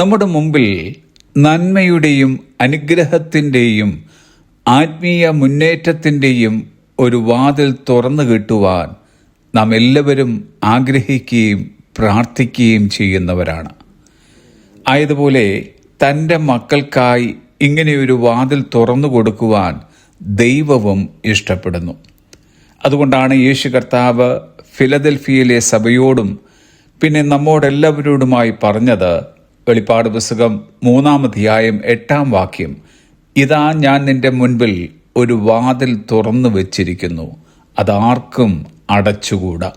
നമ്മുടെ മുമ്പിൽ നന്മയുടെയും അനുഗ്രഹത്തിന്റെയും ആത്മീയ മുന്നേറ്റത്തിന്റെയും ഒരു വാതിൽ തുറന്നു കിട്ടുവാൻ നാം എല്ലാവരും ആഗ്രഹിക്കുകയും പ്രാർത്ഥിക്കുകയും ചെയ്യുന്നവരാണ്. ആയതുപോലെ തന്റെ മക്കൾക്കായി ഇങ്ങനെയൊരു വാതിൽ തുറന്നു കൊടുക്കുവാൻ ദൈവവും ഇഷ്ടപ്പെടുന്നു. അതുകൊണ്ടാണ് യേശു കർത്താവ് ഫിലദൽഫിയയിലെ സഭയോടും പിന്നെ നമ്മോടെല്ലാവരോടുമായി പറഞ്ഞത് വെളിപ്പാട് പുസ്തകം മൂന്നാമധ്യായം എട്ടാം വാക്യം. ഇതാ ഞാൻ നിന്റെ മുൻപിൽ ഒരു വാതിൽ തുറന്നു വച്ചിരിക്കുന്നു. അതാർക്കും അടച്ചുകൂടാ.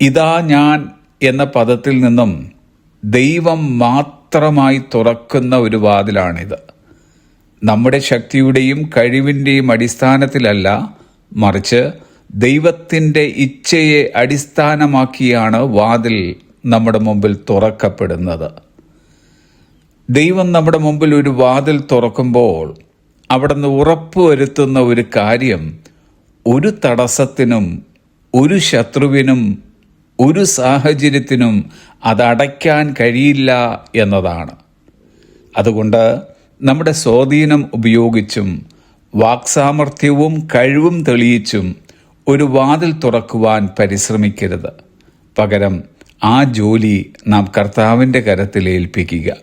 ഇതാ ഞാൻ എന്ന പദത്തിൽ നിന്നും ദൈവം മാത്രമായി തുറക്കുന്ന ഒരു വാതിലാണിത്. നമ്മുടെ ശക്തിയുടെയും കഴിവിന്റെയും അടിസ്ഥാനത്തിലല്ല മറിച്ച് ദൈവത്തിന്റെ ഇച്ഛയെ അടിസ്ഥാനമാക്കിയാണ് വാതിൽ നമ്മുടെ മുമ്പിൽ തുറക്കപ്പെടുന്നത്. ദൈവം നമ്മുടെ മുമ്പിൽ ഒരു വാതിൽ തുറക്കുമ്പോൾ അവിടുന്ന് ഉറപ്പുവരുത്തുന്ന ഒരു കാര്യം ഒരു തടസ്സത്തിനും ഒരു ശത്രുവിനും ഒരു സാഹചര്യത്തിനും അതടയ്ക്കാൻ കഴിയില്ല എന്നതാണ്. അതുകൊണ്ട് നമ്മുടെ സ്വാധീനം ഉപയോഗിച്ചും വാക്സാമർഥ്യവും കഴിവും തെളിയിച്ചും ഒരു വാതിൽ തുറക്കുവാൻ പരിശ്രമിക്കരുത്. പകരം ആ ജോലി നാം കർത്താവിന്റെ കരത്തിൽ ഏൽപ്പിക്കുക.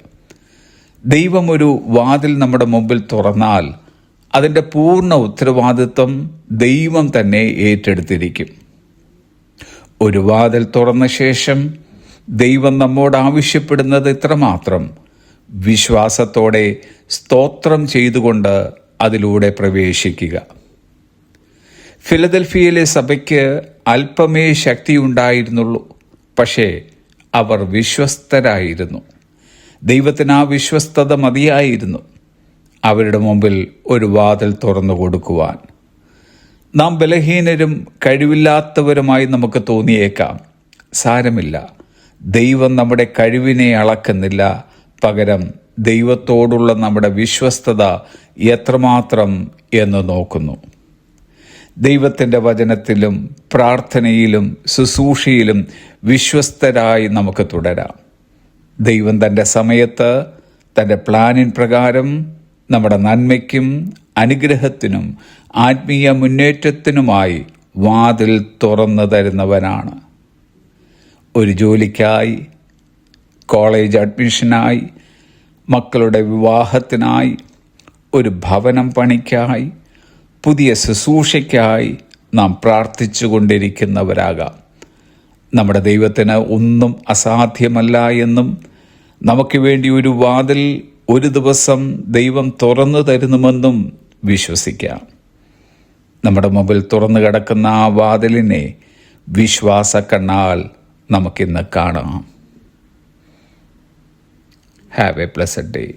ദൈവം ഒരു വാതിൽ നമ്മുടെ മുമ്പിൽ തുറന്നാൽ അതിന്റെ പൂർണ ഉത്തരവാദിത്വം ദൈവം തന്നെ ഏറ്റെടുത്തിരിക്കും. ഒരു വാതിൽ തുറന്ന ശേഷം ദൈവം നമ്മോട് ആവശ്യപ്പെടുന്നത് ഇത്രമാത്രം. വിശ്വാസത്തോടെ സ്തോത്രം ചെയ്തുകൊണ്ട് അതിലൂടെ പ്രവേശിക്കുക. ഫിലദൽഫിയയിലെ സഭയ്ക്ക് അല്പമേ ശക്തിയുണ്ടായിരുന്നുള്ളൂ. പക്ഷേ അവർ വിശ്വസ്തരായിരുന്നു. ദൈവത്തിന് ആ വിശ്വസ്തത മതിയായിരുന്നു. അവരുടെ മുമ്പിൽ ഒരു വാതിൽ തുറന്നു കൊടുക്കുവാൻ. നാം ബലഹീനരും കഴിവില്ലാത്തവരുമായി നമുക്ക് തോന്നിയേക്കാം. സാരമില്ല. ദൈവം നമ്മുടെ കഴിവിനെ അളക്കുന്നില്ല. പകരം ദൈവത്തോടുള്ള നമ്മുടെ വിശ്വസ്തത എത്രമാത്രം എന്ന് നോക്കുന്നു. ദൈവത്തിന്റെ വചനത്തിലും പ്രാർത്ഥനയിലും ശുശ്രൂഷയിലും വിശ്വസ്തരായി നമുക്ക് തുടരാം. ദൈവം തന്റെ സമയത്ത് തന്റെ പ്ലാനിൻ പ്രകാരം നമ്മുടെ നന്മയ്ക്കും അനുഗ്രഹത്തിനും ആത്മീയ മുന്നേറ്റത്തിനുമായി വാതിൽ തുറന്നു തരുന്നവനാണ്. ഒരു ജോലിക്കായി കോളേജ് അഡ്മിഷനായി മക്കളുടെ വിവാഹത്തിനായി ഒരു ഭവനം പണിക്കായി പുതിയ ശുശ്രൂഷയ്ക്കായി നാം പ്രാർത്ഥിച്ചു കൊണ്ടിരിക്കുന്നവരാകാം നമ്മുടെ ദൈവത്തിന് ഒന്നും അസാധ്യമല്ല എന്നും നമുക്ക് വേണ്ടി ഒരു വാതിൽ ഒരു ദിവസം ദൈവം തുറന്നു തരുന്നുമെന്നും വിശ്വസിക്കാം. നമ്മുടെ മുമ്പിൽ തുറന്നു കിടക്കുന്ന ആ വാതിലിനെ വിശ്വാസ കണ്ണാൽ നമുക്കിന്ന് കാണാം. Have A പ്ലസഡ് day